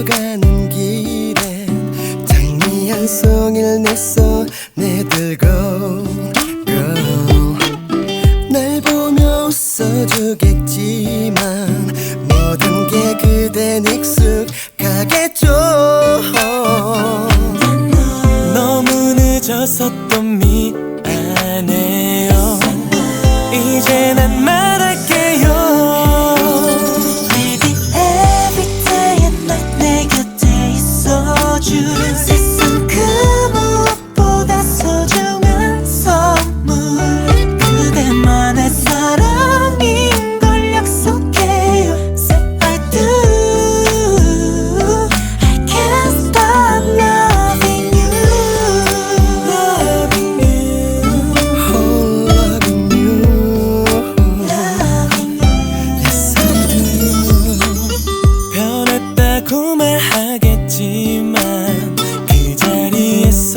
걸어가는 길에 장미 한 송이를 내 손에 들고 go. 날 보며 웃어주겠지만 모든 게 그댄 익숙하겠죠. 너무 늦었었던 미안해요. 이제 난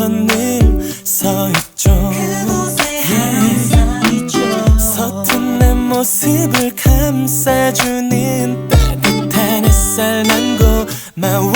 늘 서있죠. 있죠. 서툰 내 모습을 감싸주는 따뜻한 햇살 난 고마워